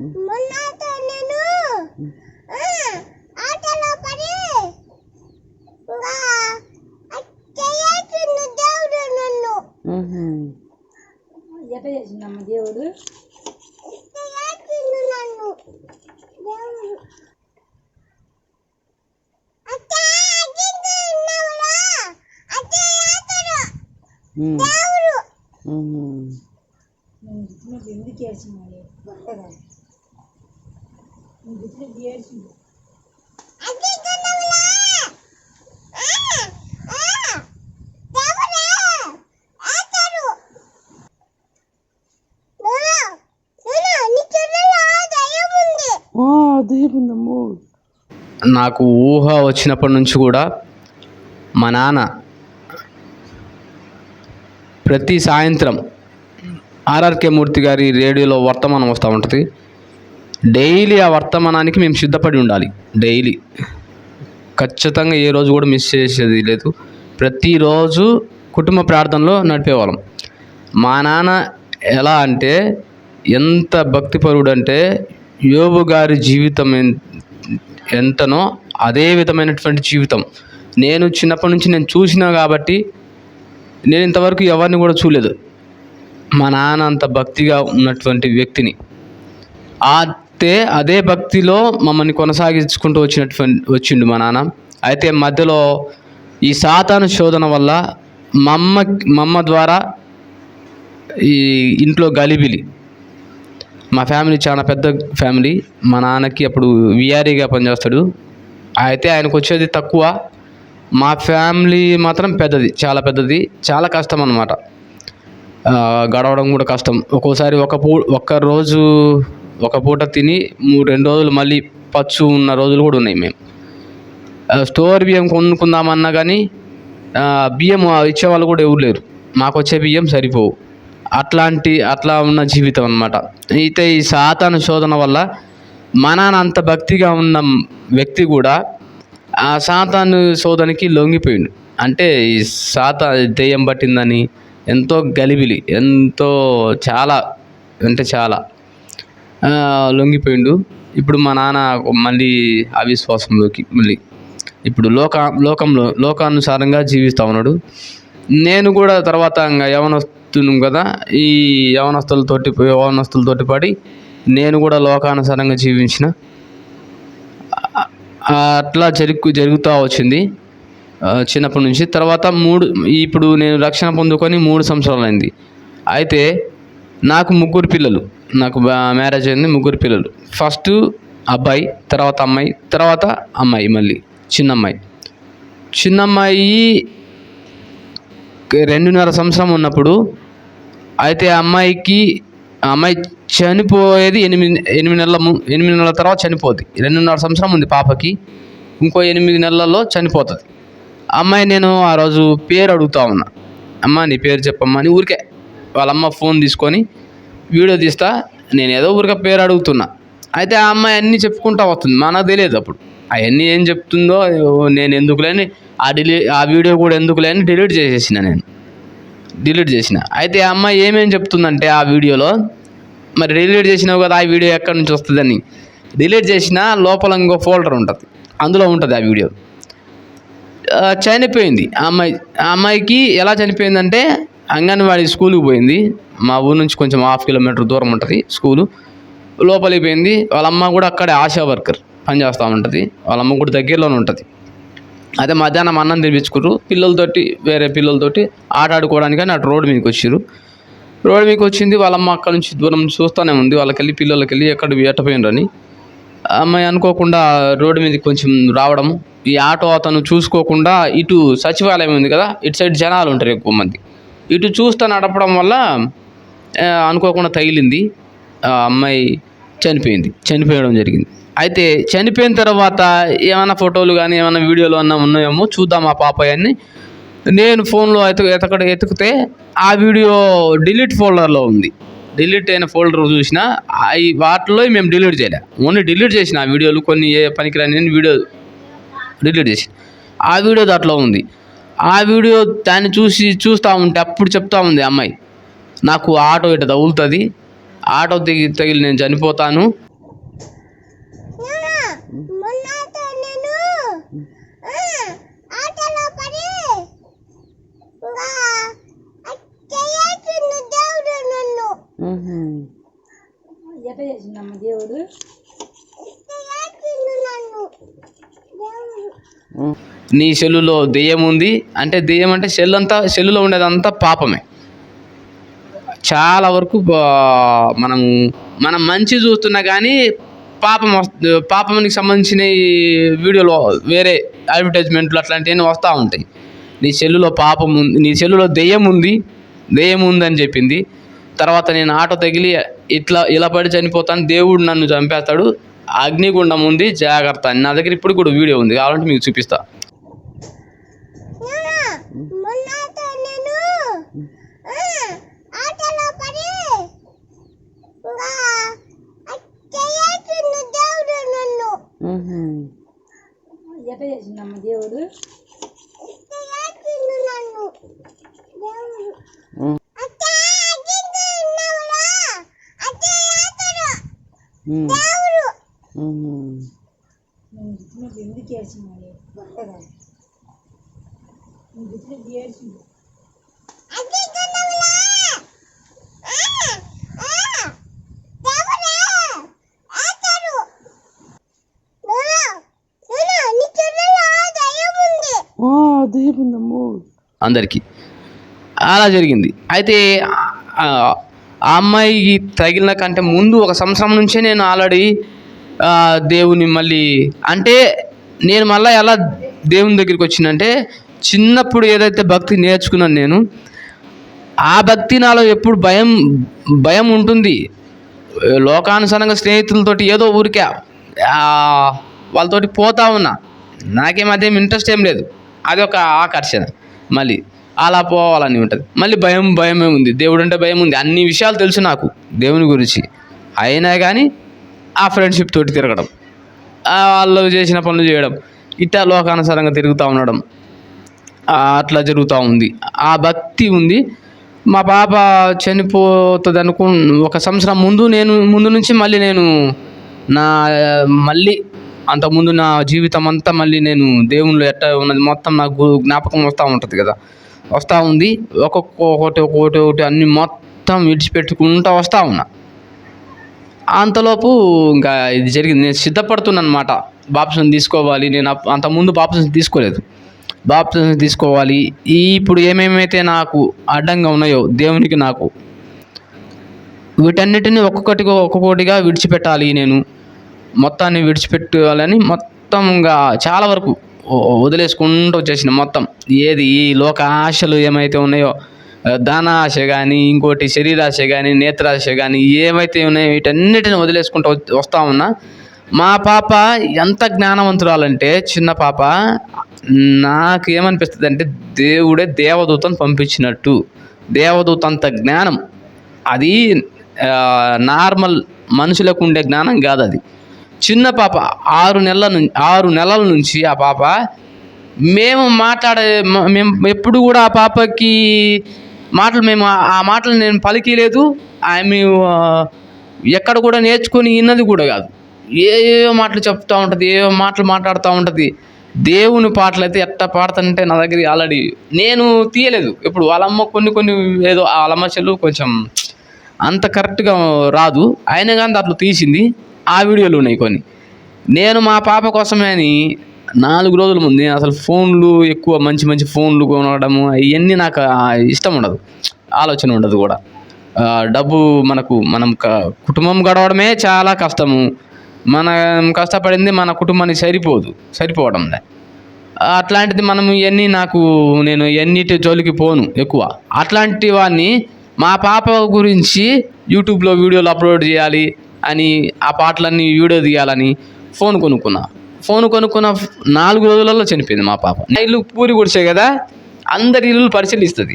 మొన్న నేను ఆటలో పడి దేవుడు నన్ను. ఎట చేసిందమ్మ దేవుడు? నన్ను. చెప్పినప్పుడు ఎందుకు ఏడ్చినాడు నాకు ఊహ వచ్చినప్పటి నుంచి కూడా మా నాన్న ప్రతి సాయంత్రం ఆర్ఆర్కే మూర్తి గారి రేడియోలో వర్తమానం వస్తూ ఉంటుంది. డైలీ ఆ వర్తమానానికి మేము సిద్ధపడి ఉండాలి. డైలీ. ఖచ్చితంగా ఏ రోజు కూడా మిస్ చేసేది లేదు. ప్రతిరోజు కుటుంబ ప్రార్థనలో నడిపేవాళ్ళం. మా నాన్న ఎలా అంటే ఎంత భక్తిపరుడు అంటే యోబు గారి జీవితం ఎన్- ఎంతనో అదే విధమైనటువంటి జీవితం. నేను చిన్నప్పటి నుంచి నేను చూసినా కాబట్టి నేను ఇంతవరకు ఎవరిని కూడా చూడలేదు. మా నాన్న అంత భక్తిగా ఉన్నటువంటి వ్యక్తిని. ఆ అయితే అదే భక్తిలో మమ్మల్ని కొనసాగించుకుంటూ వచ్చినటువంటి వచ్చిండు మా నాన్న. అయితే మధ్యలో ఈ సాతాను శోధన వల్ల మా అమ్మ మా అమ్మ ద్వారా ఈ ఇంట్లో గలిబిలి. మా ఫ్యామిలీ చాలా పెద్ద ఫ్యామిలీ. మా నాన్నకి అప్పుడు విఆర్ఈగా పనిచేస్తాడు. అయితే ఆయనకు వచ్చేది తక్కువ. మా ఫ్యామిలీ మాత్రం పెద్దది చాలా పెద్దది చాలా కష్టం అన్నమాట. గడవడం కూడా కష్టం. ఒక్కోసారి ఒక పూ ఒక్క రోజు ఒక పూట తిని మూడు రెండు రోజులు మళ్ళీ పచ్చు ఉన్న రోజులు కూడా ఉన్నాయి మేము. స్టోర్ బియ్యం కొనుక్కుందామన్నా కానీ బియ్యం బియ్యం ఇచ్చేవాళ్ళు కూడా ఎవరు లేరు. మాకు వచ్చే బియ్యం సరిపోవు. అట్లాంటి అట్లా ఉన్న జీవితం అన్నమాట. అయితే ఈ సాతాను శోధన వల్ల మా అంత భక్తిగా ఉన్న వ్యక్తి కూడా ఆ సాతాను శోధనకి లొంగిపోయిండు. అంటే ఈ సాతా దెయ్యం పట్టిందని ఎంతో గలిబిలి ఎంతో చాలా అంటే చాలా. లొంగిపోయిండు. ఇప్పుడు మా నాన్న మళ్ళీ అవిశ్వాసంలోకి మళ్ళీ. ఇప్పుడు లోక లోకంలో లోకానుసారంగా జీవిస్తూ ఉన్నాడు. నేను కూడా తర్వాత ఇంకా యవనస్తును కదా ఈ యవనస్తులతోటి యవనస్తులతోటి పడి నేను కూడా లోకానుసారంగా జీవించిన. అట్లా జరుగు జరుగుతూ వచ్చింది. చిన్నప్పటి నుంచి. తర్వాత మూడు ఇప్పుడు నేను రక్షణ పొందుకొని మూడు సంవత్సరాలు అయింది అయితే నాకు ముగ్గురు పిల్లలు. నాకు మ్యారేజ్ అయింది ముగ్గురు పిల్లలు. ఫస్ట్ అబ్బాయి తర్వాత అమ్మాయి తర్వాత అమ్మాయి మళ్ళీ చిన్నమ్మాయి. చిన్నమ్మాయి చిన్న అమ్మాయి రెండున్నర సంవత్సరం ఉన్నప్పుడు అయితే ఆ అమ్మాయికి ఆ అమ్మాయి చనిపోయేది ఎనిమిది ఎనిమిది నెలల ఎనిమిది నెలల తర్వాత చనిపోద్ది. రెండున్నర సంవత్సరం ఉంది పాపకి ఇంకో ఎనిమిది నెలల్లో చనిపోతుంది. అమ్మాయి నేను ఆ రోజు పేరు అడుగుతా ఉన్నా. అమ్మ నీ పేరు చెప్పమ్మా అని ఊరికే వాళ్ళ అమ్మ ఫోన్ తీసుకొని వీడియో తీస్తా నేను ఏదో ఊరిక పేరు అడుగుతున్నా. అయితే ఆ అమ్మాయి అన్నీ చెప్పుకుంటా వస్తుంది మనకు తెలియదు అప్పుడు. అవన్నీ ఏం చెప్తుందో నేను ఎందుకులేని ఆ డిలీ ఆ వీడియో కూడా ఎందుకులేని డిలీట్ చేసేసిన నేను. డిలీట్ చేసిన. అయితే ఆ అమ్మాయి ఏమేమి చెప్తుందంటే ఆ వీడియోలో మరి డిలీట్ చేసినావు కదా ఆ వీడియో ఎక్కడి నుంచి వస్తుందని. డిలీట్ చేసిన లోపల ఇంకో ఫోల్డర్ ఉంటుంది అందులో ఉంటుంది ఆ వీడియో. చనిపోయింది. ఆ అమ్మాయి ఆ అమ్మాయికి ఎలా చనిపోయిందంటే అంగన్వాడీ స్కూల్కి పోయింది. మా ఊరు నుంచి కొంచెం హాఫ్ కిలోమీటర్ దూరం ఉంటుంది స్కూలు. లోపలికి పోయింది. వాళ్ళ అమ్మ కూడా అక్కడే ఆశా వర్కర్ పనిచేస్తూ ఉంటుంది. వాళ్ళ అమ్మ కూడా దగ్గరలోనే ఉంటుంది. అదే మధ్యాహ్నం అన్నం తినిపించుకుర్రు. పిల్లలతోటి వేరే పిల్లలతోటి ఆట ఆడుకోవడానికి అటు రోడ్డు మీదకి వచ్చారు రోడ్డు మీదకి వచ్చింది. వాళ్ళ అమ్మ అక్కడ నుంచి దూరం చూస్తూనే ఉంది. వాళ్ళకెళ్ళి పిల్లలకి వెళ్ళి ఎక్కడ ఎట్టపోయినరని అమ్మాయి అనుకోకుండా రోడ్డు మీదకి కొంచెం రావడం ఈ ఆటో అతను చూసుకోకుండా ఇటు సచివాలయం ఉంది కదా ఇటు సైడ్ జనాలు ఉంటారు ఎక్కువ మంది. ఇటు చూస్తూ నడపడం వల్ల అనుకోకుండా తగిలింది. ఆ అమ్మాయి చనిపోయింది. చనిపోయడం జరిగింది. అయితే చనిపోయిన తర్వాత ఏమైనా ఫోటోలు కానీ ఏమైనా వీడియోలు అన్నా ఉన్నాయేమో చూద్దాం ఆ పాపయ్యని నేను ఫోన్లో ఎతక ఎతకడ ఎతికితే ఆ వీడియో డిలీట్ ఫోల్డర్లో ఉంది. డిలీట్ అయిన ఫోల్డర్ చూసిన అవి వాటిలో మేము డిలీట్ చేయలే. ఓన్లీ డిలీట్ చేసిన ఆ వీడియోలు కొన్ని ఏ పనికిరాని వీడియో డిలీట్ చేసి ఆ వీడియో దాంట్లో ఉంది. ఆ వీడియో దాన్ని చూసి చూస్తూ ఉంటే అప్పుడు చెప్తా ఉంది అమ్మాయి నాకు ఆటో ఇట తగులుతుంది ఆటో దిగి తగిలి నేను చనిపోతాను. దేవుడు దేవుడు? నీ సెల్లులో దెయ్యం ఉంది అంటే దెయ్యం అంటే సెల్ అంతా సెల్లులో ఉండేదంతా పాపమే. చాలా వరకు మనం మనం మంచి చూస్తున్నా కానీ పాపం వస్తు పాపానికి సంబంధించిన వీడియోలు వేరే అడ్వర్టైజ్మెంట్లు అట్లాంటివన్నీ వస్తూ ఉంటాయి. నీ సెల్లులో పాపం ఉంది నీ సెల్లులో దెయ్యం ఉంది దెయ్యం ఉందని చెప్పింది. తర్వాత నేను ఆటో తగిలి ఇట్లా ఇలా పడి చనిపోతాను దేవుడు నన్ను చంపేస్తాడు అగ్నిగుండం ఉంది జాగ్రత్త అని. నా దగ్గర ఇప్పుడు కూడా వీడియో ఉంది కావాలంటే మీకు చూపిస్తా నాన్న, మొన్నతో నేను ఆ, ఆటలో పడి ఇంకా చేసిండు దేవుడు నన్ను ఉహుం. ఎట్ట చేసిండమ్మ దేవుడు చేసిండు నన్ను దేవుడు ఉమ్. అత్తే అగ్గింది ఉన్నావురా అత్తే ఆటలు ఉమ్. దేవుడు ఉహుం. నేను చెప్పినప్పుడు ఎందుకు కొట్టగా నేను చెప్పినప్పుడు ఏడ్చిండు అగ్గించున్నావురా ఆ, ఆ, దేవుడే ఆటలు నాన్న, నాన్న, నీ చెల్లెలో దయ్యం ఉంది ఆ, దెయ్యం ఉందమ్మో అందరికీ. అలా జరిగింది. అయితే ఆ అమ్మాయికి తగిలిన కంటే ముందు ఒక సంవత్సరం నుంచే నేను ఆల్రెడీ దేవుని మళ్ళీ అంటే నేను మళ్ళీ ఎలా దేవుని దగ్గరికి వచ్చిందంటే చిన్నప్పుడు ఏదైతే భక్తి నేర్చుకున్నాను నేను ఆ భక్తి నాలో ఎప్పుడు భయం భయం ఉంటుంది. లోకానుసారంగా స్నేహితులతోటి ఏదో ఊరికే వాళ్ళతోటి పోతా ఉన్నా. నాకేం అదేం ఇంట్రెస్ట్ ఏం లేదు. అది ఒక ఆకర్షణ. మళ్ళీ అలా పోవాలని ఉంటుంది. మళ్ళీ భయం భయమే ఉంది. దేవుడు అంటే భయం ఉంది. అన్ని విషయాలు తెలుసు నాకు దేవుని గురించి. అయినా కానీ ఆ ఫ్రెండ్షిప్ తోటి తిరగడం. వాళ్ళు చేసిన పనులు చేయడం. ఇట్టా లోకానుసారంగా తిరుగుతూ ఉండడం. అట్లా జరుగుతూ ఉంది. ఆ భక్తి ఉంది. మా పాప చనిపోతుంది అనుకు ఒక సంవత్సరం ముందు నేను ముందు నుంచి మళ్ళీ నేను నా మళ్ళీ అంతకుముందు నా జీవితం అంతా మళ్ళీ నేను దేవునిలో ఎట్ట ఉన్నది మొత్తం నాకు జ్ఞాపకం వస్తూ ఉంటుంది కదా. వస్తూ ఉంది. ఒక్కొక్క ఒకటి ఒకటి ఒకటి అన్ని మొత్తం విడిచిపెట్టుకుంటూ వస్తూ ఉన్నా. అంతలోపు ఇంకా ఇది జరిగింది. నేను సిద్ధపడుతున్నాను అనమాట బాప్సం తీసుకోవాలి. నేను అంతకుముందు బాప్సం తీసుకోలేదు. బాప్సం తీసుకోవాలి. ఇప్పుడు ఏమేమైతే నాకు అడ్డంగా ఉన్నాయో దేవునికి నాకు వీటన్నిటిని ఒక్కొక్కటిగా ఒక్కొక్కటిగా విడిచిపెట్టాలి నేను. మొత్తాన్ని విడిచిపెట్టాలని మొత్తంగా చాలా వరకు వదిలేసుకుంటూ వచ్చేసిన మొత్తం. ఏది ఈ లోక ఆశలు ఏమైతే ఉన్నాయో ఆ, ధన ఆశ కానీ ఇంకోటి శరీరాశ కానీ నేత్రాశ కానీ ఏమైతే ఉన్నాయో వీటన్నిటిని వదిలేసుకుంటూ వస్తా ఉన్నా మా పాప ఎంత జ్ఞానవంతురాలంటే చిన్న పాప నాకు ఏమనిపిస్తుంది అంటే దేవుడే దేవదూతను పంపించినట్టు. దేవదూత అంత జ్ఞానం. అది నార్మల్ మనుషులకు ఉండే జ్ఞానం కాదు అది చిన్న పాప ఆరు నెలల నుంచి ఆరు నెలల నుంచి ఆ పాప మేము మాట్లాడే మేము ఎప్పుడు కూడా ఆ పాపకి మాటలు మేము ఆ- మాటలు నేను పలికిలేదు. ఆమె ఎక్కడ కూడా నేర్చుకొని విన్నది కూడా కాదు. ఏ ఏవో మాటలు చెప్తూ ఉంటుంది ఏవో మాటలు మాట్లాడుతూ ఉంటుంది. దేవుని పాటలు అయితే ఎట్ట పాడుతుంటే నా దగ్గర ఆల్రెడీ నేను తీయలేదు. ఇప్పుడు వాళ్ళమ్మ కొన్ని కొన్ని ఏదో వాళ్ళమ్మ చెల్లు కొంచెం అంత కరెక్ట్గా రాదు. అయినా కానీ దాంట్లో తీసింది. ఆ వీడియోలు ఉన్నాయి కొన్ని. నేను మా పాప కోసమే అని నాలుగు రోజుల ముందు అసలు ఫోన్లు ఎక్కువ మంచి మంచి ఫోన్లు కొనడము అవన్నీ నాకు ఇష్టం ఉండదు. ఆలోచన ఉండదు కూడా. డబ్బు మనకు మనం కుటుంబం గడవడమే చాలా కష్టము. మనం కష్టపడింది మన కుటుంబానికి సరిపోదు సరిపోవడం అట్లాంటిది మనం ఇవన్నీ నాకు నేను ఎన్నిటి జోలికి పోను ఎక్కువ. అట్లాంటి వాడిని మా పాప గురించి యూట్యూబ్లో వీడియోలు అప్లోడ్ చేయాలి అని ఆ పాటలన్నీ వీడియో తీయాలని ఫోన్ కొనుక్కున్నా. ఫోన్ కొనుక్కున్న నాలుగు రోజులలో చనిపోయింది మా పాప. నా ఇల్లు పూరి గుడిసే కదా అందరి ఇల్లు పరిశీలిస్తుంది.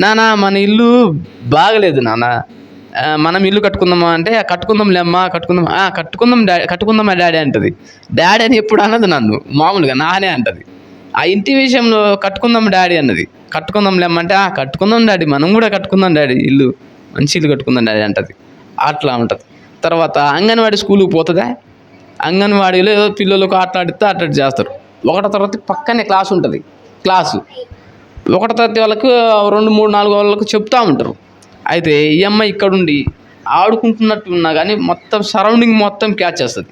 నానా మన ఇల్లు బాగలేదు నాన్న. మనం ఇల్లు కట్టుకుందామా అంటే కట్టుకుందాం లేమ్మా కట్టుకుందాం. కట్టుకుందాం డాడీ కట్టుకుందామా డాడీ అంటది. డాడీ అని ఎప్పుడు అన్నది నన్ను మామూలుగా నానే అంటది. ఆ ఇంటి విషయంలో కట్టుకుందాం డాడీ అన్నది. కట్టుకుందాం లేమ్మంటే అంటే "ఆ, కట్టుకుందాం డాడీ మనం కూడా కట్టుకుందాం డాడీ ఇల్లు మంచి ఇల్లు కట్టుకుందాం డాడీ అంటది. అట్లా ఉంటుంది. తర్వాత అంగన్వాడీ స్కూల్కి పోతుందా? అంగన్వాడీలో ఏదో పిల్లలకు ఆటలాడితే అటెండ్ చేస్తారు. ఒకటో తరగతి పక్కనే క్లాస్ ఉంటుంది. క్లాసు. ఒకటో తరగతి వాళ్ళకు రెండు మూడు నాలుగు వాళ్ళకు చెప్తూ ఉంటారు. అయితే ఈ అమ్మాయి ఇక్కడుండి ఆడుకుంటున్నట్టు ఉన్నా కానీ మొత్తం సరౌండింగ్ మొత్తం క్యాచ్ చేస్తుంది.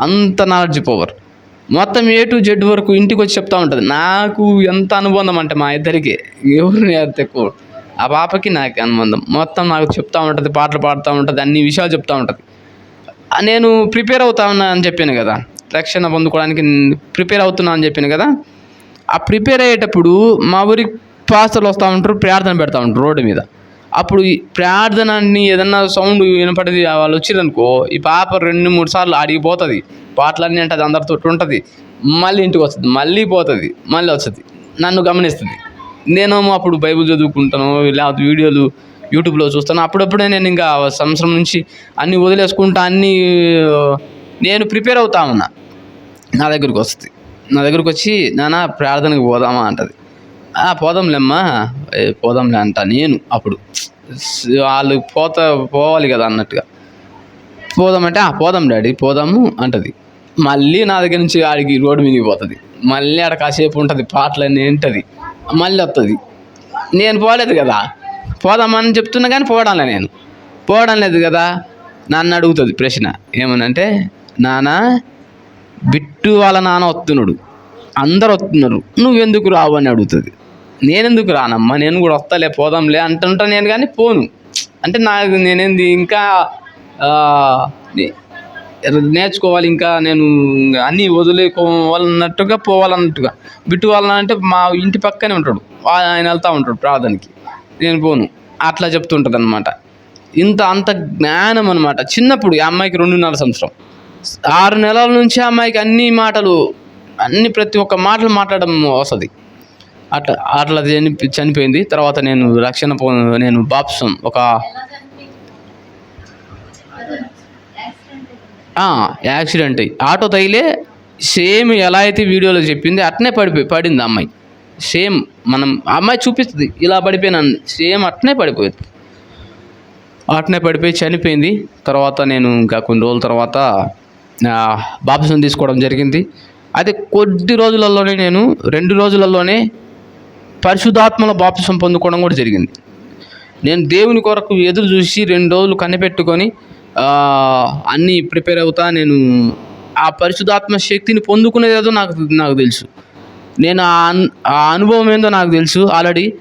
అంత నాలెడ్జ్ పవర్ మొత్తం ఏ టు జెడ్ వరకు ఇంటికి వచ్చి చెప్తూ ఉంటుంది. నాకు ఎంత అనుబంధం అంటే మా ఇద్దరికి. ఎవరు ఎంత ఎక్కువ ఆ పాపకి నాకు అనుబంధం. మొత్తం నాకు చెప్తా ఉంటుంది పాటలు పాడుతూ ఉంటుంది అన్ని విషయాలు చెప్తూ ఉంటుంది. నేను ప్రిపేర్ అవుతా ఉన్నా అని చెప్పాను కదా. రక్షణ పొందుకోవడానికి ప్రిపేర్ అవుతున్నా అని చెప్పాను కదా. ఆ ప్రిపేర్ అయ్యేటప్పుడు మా ఊరికి పాస్టర్లు వస్తూ ఉంటారు ప్రార్థన పెడతా ఉంటారు రోడ్డు మీద. అప్పుడు ప్రార్థన ప్రార్థనని ఏదన్నా సౌండ్ వినపడేది వాళ్ళు వచ్చిరనుకో ఈ పాప రెండు మూడు సార్లు అడిగిపోతుంది పాటలన్నీ అంటే అందరితో ఉంటుంది. మళ్ళీ ఇంటికి వస్తుంది మళ్ళీ పోతుంది మళ్ళీ వస్తుంది. నన్ను గమనిస్తుంది. నేనేమో అప్పుడు బైబిల్ చదువుకుంటాను లేకపోతే వీడియోలు యూట్యూబ్లో చూస్తాను. అప్పుడప్పుడే నేను ఇంకా సంవత్సరం నుంచి అన్నీ వదిలేసుకుంటా అన్నీ నేను ప్రిపేర్ అవుతా ఉన్నా. నా దగ్గరికి వస్తుంది. నా దగ్గరికి వచ్చి నాన్న ప్రార్థనకు పోదామా? అంటది. "ఆ, పోదాంలేమ్మా. పోదాంలే అంట నేను అప్పుడు. వాళ్ళు పోత పోవాలి కదా అన్నట్టుగా. పోదామంటే "ఆ, పోదాం డాడీ పోదాము అంటది. మళ్ళీ నా దగ్గర నుంచి ఆడికి రోడ్డు మీదకి పోతుంది మళ్ళీ ఆడ కాసేపు ఉంటుంది పాటలన్నీ ఏంటది మళ్ళీ వస్తుంది నేను పోలేదు కదా. పోదామని చెప్తున్నా కానీ పోవడంలే నేను. పోవడం లేదు కదా. నన్ను అడుగుతుంది ప్రశ్న. ఏమనంటే నాన్న బిట్టు వాళ్ళ నాన్న వస్తున్నాడు అందరు వస్తున్నారు నువ్వెందుకు రావు? అని అడుగుతుంది. నేనెందుకు రానమ్మా? నేను కూడా వస్తాలే పోదాంలే అంటుంటా నేను కానీ పోను. అంటే నాకు నేనేంది ఇంకా నేర్చుకోవాలి ఇంకా నేను అన్నీ వదిలేకోవాలన్నట్టుగా పోవాలన్నట్టుగా. బిట్టు వాళ్ళ అంటే మా ఇంటి పక్కనే ఉంటాడు. ఆయన వెళ్తూ ఉంటాడు ప్రార్థనకి. నేను పోను. అట్లా చెప్తుంటుంది అనమాట ఇంత అంత జ్ఞానం అనమాట చిన్నప్పుడు ఈ అమ్మాయికి రెండున్నర సంవత్సరం. ఆరు నెలల నుంచి ఆ అమ్మాయికి అన్ని మాటలు అన్ని ప్రతి ఒక్క మాటలు మాట్లాడడం వస్తుంది. అట్లా అట్లా చనిపోయింది. తర్వాత నేను రక్షణ పో నేను బాప్సం ఒక యాక్సిడెంట్. అయ్యి ఆటో తగిలే సేమ్ ఎలా అయితే వీడియోలో చెప్పింది అట్నే పడిపోయి పడింది అమ్మాయి. సేమ్ మనం ఆ అమ్మాయి చూపిస్తుంది ఇలా పడిపోయినాను సేమ్ అట్నే పడిపోయింది. అట్నే పడిపోయి చనిపోయింది. తర్వాత నేను ఇంకా కొన్ని రోజుల తర్వాత బాప్సం తీసుకోవడం జరిగింది. అయితే కొద్ది రోజులలోనే నేను రెండు రోజులలోనే పరిశుద్ధాత్మల బాప్సం పొందుకోవడం కూడా జరిగింది. నేను దేవుని కొరకు ఎదురు చూసి రెండు రోజులు కనిపెట్టుకొని అన్నీ ప్రిపేర్ అవుతా నేను ఆ పరిశుద్ధాత్మ శక్తిని పొందుకునేది ఏదో నాకు నాకు తెలుసు. నేను ఆ ఆ అనుభవం ఏందో నాకు తెలుసు ఆల్రెడీ.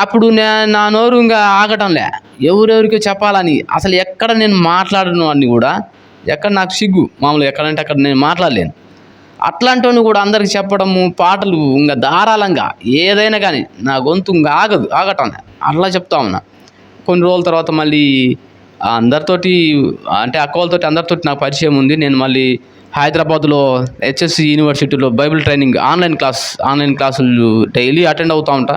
అప్పుడు నే నా నోరు ఇంకా ఆగటంలే. ఎవరెవరికి చెప్పాలని అసలు ఎక్కడ నేను మాట్లాడను అని కూడా ఎక్కడ నాకు సిగ్గు మామూలుగా ఎక్కడంటే అక్కడ నేను మాట్లాడలేను. అట్లాంటివన్నీ కూడా అందరికి చెప్పడము పాటలు ఇంకా ధారాళంగా ఏదైనా కానీ నా గొంతు ఇంకా ఆగదు ఆగటం అట్లా చెప్తా ఉన్నా. కొన్ని రోజుల తర్వాత మళ్ళీ అందరితోటి అంటే అక్క వాళ్ళతోటి అందరితోటి నాకు పరిచయం ఉంది. నేను మళ్ళీ హైదరాబాద్లో హెచ్ఎస్సి యూనివర్సిటీలో Bible training online class online క్లాసులు డైలీ అటెండ్ అవుతూ ఉంటా.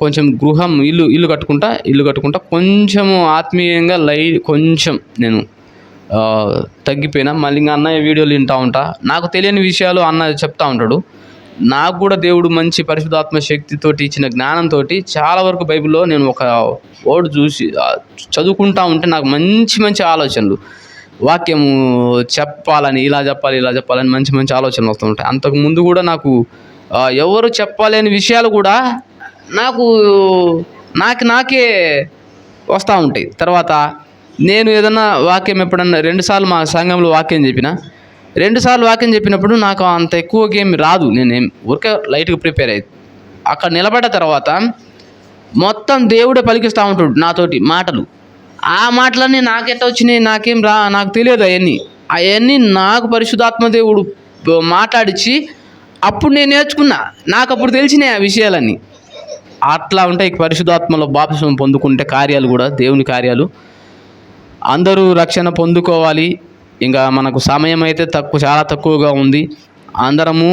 కొంచెం గృహం ఇల్లు ఇల్లు కట్టుకుంటా ఇల్లు కట్టుకుంటా. కొంచెము ఆత్మీయంగా లై కొంచెం నేను తగ్గిపోయినా. మళ్ళీ ఇంకా అన్నయ్య వీడియోలు వింటూ ఉంటా. నాకు తెలియని విషయాలు అన్న చెప్తా ఉంటాడు. నాకు కూడా దేవుడు మంచి పరిశుధాత్మ శక్తితోటి ఇచ్చిన జ్ఞానంతో చాలా వరకు బైబిల్లో నేను ఒక వర్డ్ చూసి చదువుకుంటా ఉంటే నాకు మంచి మంచి ఆలోచనలు. వాక్యము చెప్పాలని ఇలా చెప్పాలి ఇలా చెప్పాలని మంచి మంచి ఆలోచనలు వస్తూ ఉంటాయి. అంతకు ముందు కూడా నాకు ఎవరు చెప్పలేని విషయాలు కూడా నాకు నాకు నాకే వస్తూ ఉంటాయి. తర్వాత నేను ఏదన్నా వాక్యం ఎప్పుడన్నా రెండుసార్లు మా సంఘంలో వాక్యం చెప్పిన రెండుసార్లు వాక్యం చెప్పినప్పుడు నాకు అంత ఎక్కువ గేమ్ రాదు. నేనేం ఊరికే లైట్గా ప్రిపేర్ అయ్యి అక్కడ నిలబడ్డ తర్వాత మొత్తం దేవుడే పలికిస్తూ ఉంటాడు నాతోటి మాటలు. ఆ మాటలన్నీ నాకెట్ట వచ్చినాయి? నాకేం రా నాకు తెలియదు అవన్నీ. అవన్నీ నాకు పరిశుధాత్మ దేవుడు మాట్లాడిచి మాట్లాడిచ్చి అప్పుడు నేను నేర్చుకున్నా. నాకు అప్పుడు తెలిసినాయి ఆ విషయాలన్నీ. అట్లా ఉంటాయి పరిశుధాత్మలో బాప్సం పొందుకుంటే కార్యాలు కూడా దేవుని కార్యాలు. అందరూ రక్షణ పొందుకోవాలి. ఇంకా మనకు సమయం అయితే తక్కువ చాలా తక్కువగా ఉంది. అందరము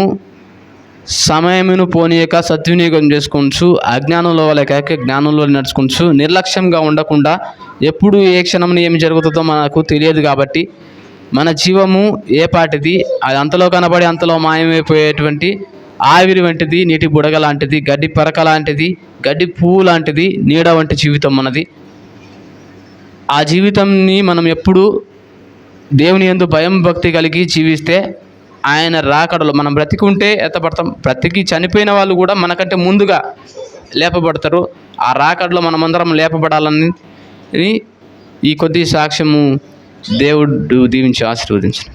సమయమును పోనీయక సద్వినియోగం చేసుకొనచ్చు అజ్ఞానంలో వాళ్ళకాక జ్ఞానంలో నడుచుకుంటూ నిర్లక్ష్యంగా ఉండకుండా ఎప్పుడు ఏ క్షణంలో ఏమి జరుగుతుందో మనకు తెలియదు కాబట్టి మన జీవము ఏ పాటిది అది అంతలో కనబడి అంతలో మాయమైపోయేటువంటి ఆవిరి వంటిది నీటి బుడగ లాంటిది గడ్డి పరక లాంటిది గడ్డి పువ్వు లాంటిది నీడ వంటి జీవితం మనది. ఆ జీవితంని మనం ఎప్పుడు దేవుని ఎందు భయం భక్తి కలిగి జీవిస్తే ఆయన రాకడలో మనం బ్రతికుంటే ఎత్తపడతాం బ్రతికి చనిపోయిన వాళ్ళు కూడా మనకంటే ముందుగా లేపబడతారు. ఆ రాకడలో మనమందరం లేపబడాలని ఈ కొద్ది సాక్ష్యము దేవుడు దీవించి ఆశీర్వదించారు